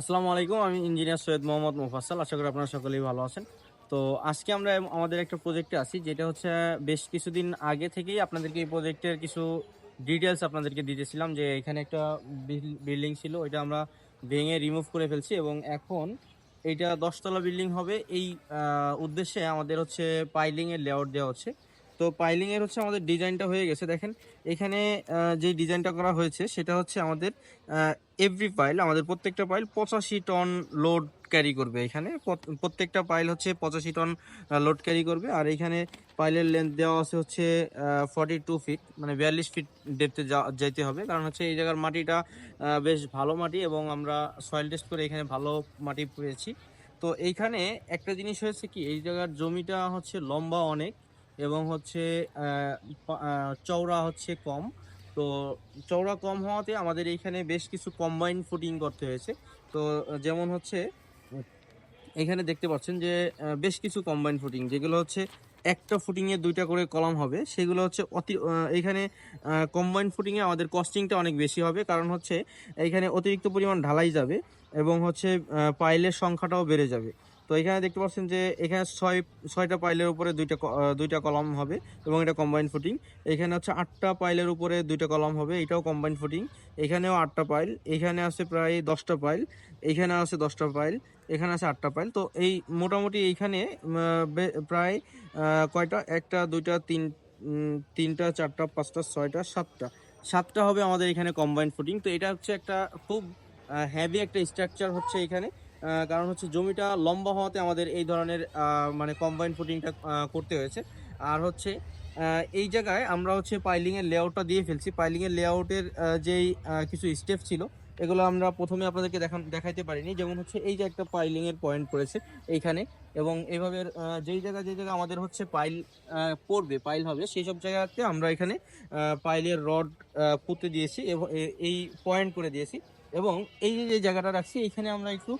আসসালামু আলাইকুম, আমি ইঞ্জিনিয়ার সৈয়দ মোহাম্মদ মুফাসাল আশা করি আপনারা সকলেই ভালো আছেন। তো আজকে আমরা আমাদের একটা প্রজেক্টে আছি, যেটা হচ্ছে বেশ কিছুদিন আগে থেকেই আপনাদেরকে এই প্রজেক্টের কিছু ডিটেলস আপনাদেরকে দিতেছিলাম, যে এখানে একটা বিল্ডিং ছিল, ওইটা আমরা ভেঙে রিমুভ করে ফেলছি এবং এখন এইটা দশতলা বিল্ডিং হবে। এই উদ্দেশ্যে আমাদের হচ্ছে পাইলিংয়ের লেআউট দেওয়া হচ্ছে। তো পাইলিং এর হচ্ছে আমাদের ডিজাইনটা হয়ে গেছে, দেখেন। এখানে যে ডিজাইনটা করা হয়েছে, সেটা হচ্ছে আমাদের এভরি পাইল আমাদের প্রত্যেকটা পাইল পঁচাশি টন লোড ক্যারি করবে এখানে। প্রত্যেকটা পাইল হচ্ছে পঁচাশি টন লোড ক্যারি করবে। আর এখানে পাইলের লেন্থ দেওয়া আছে হচ্ছে ফর্টি টু ফিট মানে বিয়াল্লিশ ফিট ডেপথে যাইতে হবে। কারণ হচ্ছে এই জায়গার মাটিটা বেশ ভালো মাটি এবং আমরা সয়েল টেস্ট করে এখানে ভালো মাটি পেয়েছি। তো এইখানে একটা জিনিস হয়েছে কি, এই জায়গার জমিটা হচ্ছে লম্বা অনেক। এবং হচ্ছে চওড়া হচ্ছে কম। তো চওড়া কম হওয়াতে আমাদের এইখানে বেশ কিছু কম্বাইন ফুটিং করতে হয়েছে। তো, যেমন হচ্ছে, এখানে দেখতে পাচ্ছেন যে বেশ কিছু কম্বাইন ফুটিং যেগুলো হচ্ছে একটা ফুটিংয়ে দুইটা করে কলম হবে। সেগুলো হচ্ছে অতি এইখানে কম্বাইন ফুটিংয়ে আমাদের কস্টিংটা অনেক বেশি হবে। কারণ হচ্ছে এইখানে অতিরিক্ত পরিমাণ ঢালাই যাবে এবং হচ্ছে পাইলের সংখ্যাটাও বেড়ে যাবে। তো এখানে দেখতে পাচ্ছেন যে এখানে ছয়, ছয়টা পাইলের উপরে দুইটা দুইটা কলম হবে এবং এটা কম্বাইন ফুটিং এখানে হচ্ছে আটটা পাইলের উপরে দুইটা কলম হবে, এটাও কম্বাইন ফুটিং এখানেও আটটা পাইল, এখানে আছে প্রায় দশটা পাইল, এখানে আছে দশটা পাইল, এখানে আছে আটটা পাইল। তো এই মোটামুটি এইখানে প্রায় কয়টা? একটা, দুইটা, তিন তিনটা, চারটা, পাঁচটা, ছয়টা, সাতটা। সাতটা হবে আমাদের এখানে কম্বাইন ফুটিং তো এটা হচ্ছে একটা খুব হ্যাভি একটা স্ট্রাকচার হচ্ছে এখানে। কারণ হচ্ছে জমিটা লম্বা হওয়াতে আমাদের এই ধরনের মানে কম্বাইন ফুটিংটা করতে হয়েছে। আর হচ্ছে এই জায়গায় আমরা হচ্ছে পাইলিংয়ের লেআউটটা দিয়ে ফেলছি। পাইলিংয়ের লেআউটের যেই কিছু স্টেপ ছিল, এগুলো আমরা প্রথমে আপনাদেরকে দেখান দেখাইতে পারিনি। যেমন হচ্ছে এই যে একটা পাইলিংয়ের পয়েন্ট পড়েছে এইখানে এবং এইভাবে যেই জায়গা যেই জায়গা আমাদের হচ্ছে পাইল পড়বে পাইল হবে, সেই সব জায়গাতে আমরা এখানে পাইলের রড পুঁতে দিয়েছি এবং এই পয়েন্ট করে দিয়েছি। এবং এই যে জায়গাটা রাখছি, এখানে আমরা একটু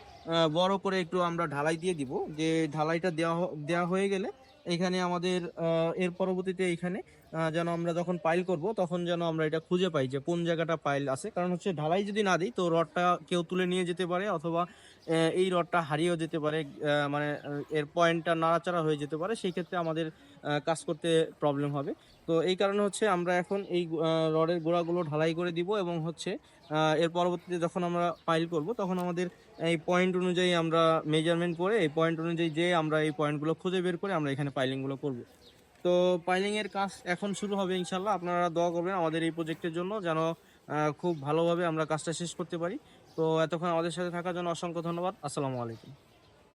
বড় করে একটু আমরা ঢালাই দিয়ে দিব। যে ঢালাইটা দেওয়া দেওয়া হয়ে গেলে এখানে আমাদের এর পরবর্তীতে এখানে যেন আমরা যখন পাইল করব, তখন যেন আমরা এটা খুঁজে পাই যে কোন জায়গাটা পাইল আছে। কারণ হচ্ছে ঢালাই যদি না দিই, তো রডটা কেউ তুলে নিয়ে যেতে পারে অথবা এই রডটা হারিয়েও যেতে পারে মানে এর পয়েন্টটা নাড়াচাড়া হয়ে যেতে পারে। সেই ক্ষেত্রে আমাদের কাজ করতে প্রবলেম হবে। তো এই কারণে হচ্ছে আমরা এখন এই রডের গোড়াগুলো ঢালাই করে দিব এবং হচ্ছে এর পরবর্তীতে যখন আমরা পাইল করব তখন আমাদের এই পয়েন্ট অনুযায়ী আমরা মেজারমেন্ট করে, এই পয়েন্ট অনুযায়ী যে আমরা এই পয়েন্টগুলো খুঁজে বের করে আমরা এখানে পাইলিংগুলো করব। তো পাইলিংয়ের কাজ এখন শুরু হবে ইনশাল্লাহ আপনারা দোয়া করবেন আমাদের এই প্রজেক্টের জন্য যেন খুব ভালোভাবে আমরা কাজটা শেষ করতে পারি। তো এতক্ষণ আমাদের সাথে থাকার জন্য অসংখ্য ধন্যবাদ। আসসালামু আলাইকুম।